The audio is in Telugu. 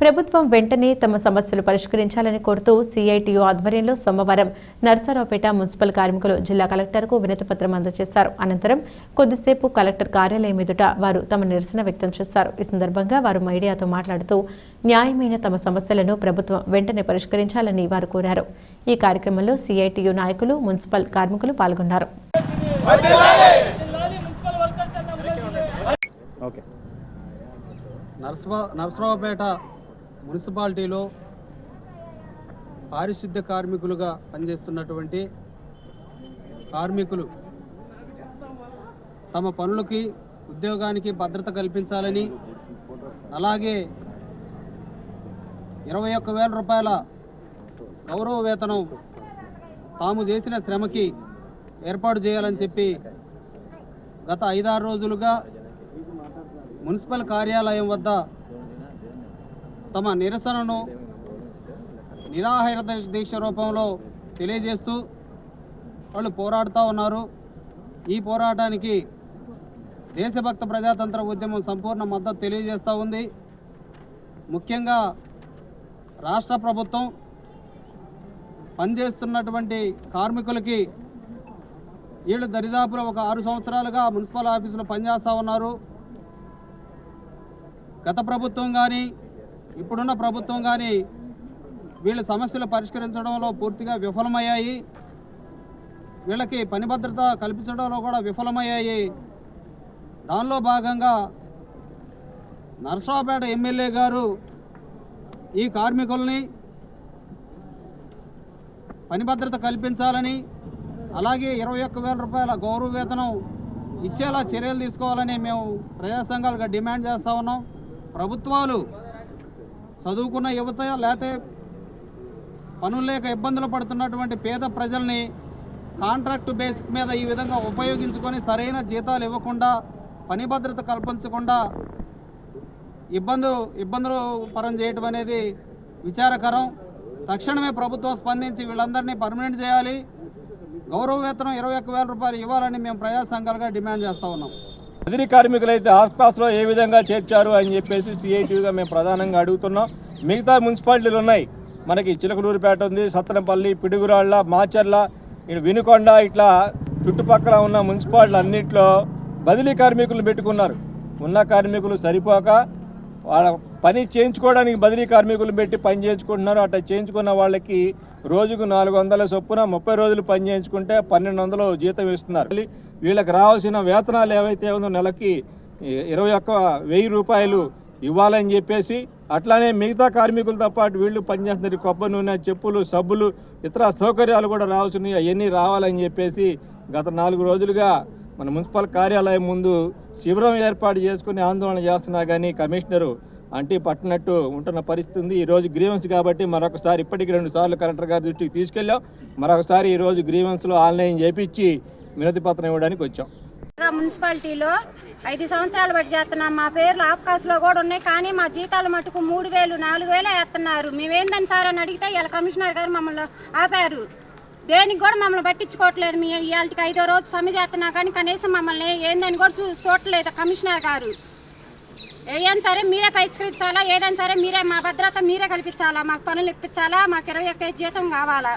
ప్రభుత్వం వెంటనే తమ సమస్యలు పరిష్కరించాలని కోరుతూ సిఐటియు ఆధ్వర్యంలో సోమవారం నర్సరావుపేట మున్సిపల్ కార్మికులు జిల్లా కలెక్టర్కు వినతిపత్రం అందజేశారు. అనంతరం కొద్దిసేపు కలెక్టర్ కార్యాలయం ఎదుట వారు తమ నిరసన వ్యక్తం చేశారు. ఈ సందర్భంగా వారు మీడియాతో మాట్లాడుతూ న్యాయమైన తమ సమస్యలను ప్రభుత్వం వెంటనే పరిష్కరించాలని వారు కోరారు. ఈ కార్యక్రమంలో సిఐటియు నాయకులు మున్సిపల్ కార్మికులు పాల్గొన్నారు. నర్సరావుపేట మున్సిపాలిటీలో పారిశుద్ధ్య కార్మికులుగా పనిచేస్తున్నటువంటి కార్మికులు తమ పనులకి ఉద్యోగానికి భద్రత కల్పించాలని అలాగే ఇరవై ఒక్క వేల రూపాయల గౌరవ వేతనం తాము చేసిన శ్రమకి ఏర్పాటు చేయాలని చెప్పి గత ఐదారు రోజులుగా మున్సిపల్ కార్యాలయం వద్ద తమ నిరసనను నిరాహార దీక్ష రూపంలో తెలియజేస్తూ వాళ్ళు పోరాడుతూ ఉన్నారు. ఈ పోరాటానికి దేశభక్త ప్రజాతంత్ర ఉద్యమం సంపూర్ణ మద్దతు తెలియజేస్తూ ఉంది. ముఖ్యంగా రాష్ట్ర ప్రభుత్వం పనిచేస్తున్నటువంటి కార్మికులకి వీళ్ళు దరిదాపులో ఒక ఆరు సంవత్సరాలుగా మున్సిపల్ ఆఫీసులో పనిచేస్తూ ఉన్నారు. గత ప్రభుత్వం కానీ ఇప్పుడున్న ప్రభుత్వం కానీ వీళ్ళ సమస్యలు పరిష్కరించడంలో పూర్తిగా విఫలమయ్యాయి. వీళ్ళకి పని భద్రత కల్పించడంలో కూడా విఫలమయ్యాయి. దానిలో భాగంగా నర్సాపేట ఎమ్మెల్యే గారు ఈ కార్మికుల్ని పని భద్రత కల్పించాలని అలాగే ఇరవై ఒక్క వేల రూపాయల గౌరవ వేతనం ఇచ్చేలా చర్యలు తీసుకోవాలని మేము ప్రజా సంఘాలుగా డిమాండ్ చేస్తూ ఉన్నాం. ప్రభుత్వాలు చదువుకున్న యువత లేకపోతే పనులు లేక ఇబ్బందులు పడుతున్నటువంటి పేద ప్రజల్ని కాంట్రాక్ట్ బేసిక్ మీద ఈ విధంగా ఉపయోగించుకొని సరైన జీతాలు ఇవ్వకుండా పని భద్రత కల్పించకుండా ఇబ్బందు ఇబ్బందులు పరం చేయటం అనేది విచారకరం. తక్షణమే ప్రభుత్వం స్పందించి వీళ్ళందరినీ పర్మనెంట్ చేయాలి. గౌరవ వేతనం ఇరవై ఒక్క వేల రూపాయలు ఇవ్వాలని మేము ప్రజా సంఘాలుగా డిమాండ్ చేస్తూ ఉన్నాం. బదిలీ కార్మికులైతే ఆస్పాస్లో ఏ విధంగా చేర్చారు అని చెప్పేసి సిఐటీగా మేము ప్రధానంగా అడుగుతున్నాం. మిగతా మున్సిపాలిటీలు ఉన్నాయి. మనకి చిలకలూరుపేట ఉంది సత్తనపల్లి పిడుగురాళ్ళ మాచర్ల వినుకొండ ఇట్లా చుట్టుపక్కల ఉన్న మున్సిపాలిటీలు అన్నింటిలో బదిలీ కార్మికులు పెట్టుకున్నారు. ఉన్న కార్మికులు సరిపోక వాళ్ళ పని చేయించుకోవడానికి బదిలీ కార్మికులు పెట్టి పని చేయించుకుంటున్నారు. అట్లా చేయించుకున్న వాళ్ళకి రోజుకు నాలుగు వందల చొప్పున ముప్పై రోజులు పని చేయించుకుంటే పన్నెండు వందలు జీతం ఇస్తున్నారు. మళ్ళీ వీళ్ళకి రావాల్సిన వేతనాలు ఏవైతే ఉందో నెలకి ఇరవై ఒక్క వెయ్యి రూపాయలు ఇవ్వాలని చెప్పేసి అట్లానే మిగతా కార్మికులతో పాటు వీళ్ళు పనిచేస్తున్నారు. కొబ్బరి నూనె చెప్పులు సబ్బులు ఇతర సౌకర్యాలు కూడా రావాల్సినవి అవన్నీ రావాలని చెప్పేసి గత నాలుగు రోజులుగా మన మున్సిపల్ కార్యాలయం ముందు శిబిరం ఏర్పాటు చేసుకుని ఆందోళన చేస్తున్నా కానీ కమిషనరు అంటే పట్టినట్టు ఉంటున్న పరిస్థితి ఉంది. ఈరోజు గ్రీవెన్స్ కాబట్టి మరొకసారి ఇప్పటికి రెండు సార్లు కలెక్టర్ గారి దృష్టికి తీసుకెళ్ళాం. మరొకసారి ఈరోజు గ్రీవెన్స్లో ఆన్లైన్ చేపించి వినతి పత్రం ఇవ్వడానికి వచ్చాం. మున్సిపాలిటీలో ఐదు సంవత్సరాలు బట్టి చేస్తున్నాం. మా పేర్లు ఆఫ్కాస్లో కూడా ఉన్నాయి కానీ మా జీతాలు మటుకు మూడు వేలు నాలుగు వేలే వేస్తున్నారు. మేమేందని సార్ అని అడిగితే ఇలా కమిషనర్ గారు మమ్మల్ని ఆపారు. దేనికి కూడా మమ్మల్ని పట్టించుకోవట్లేదు. మీ ఇవాళకి ఐదో రోజు సమ్మె చేస్తున్నా కానీ కనీసం మమ్మల్ని ఏందని కూడా చూ చూడట్లేదు కమిషనర్ గారు. ఏదైనా సరే మీరే పరిష్కరించాలా? ఏదైనా సరే మీరే మా భద్రత మీరే కల్పించాలా? మాకు పనులు ఇప్పించాలా? మాకు ఇరవై ఒక్క జీతం కావాలా?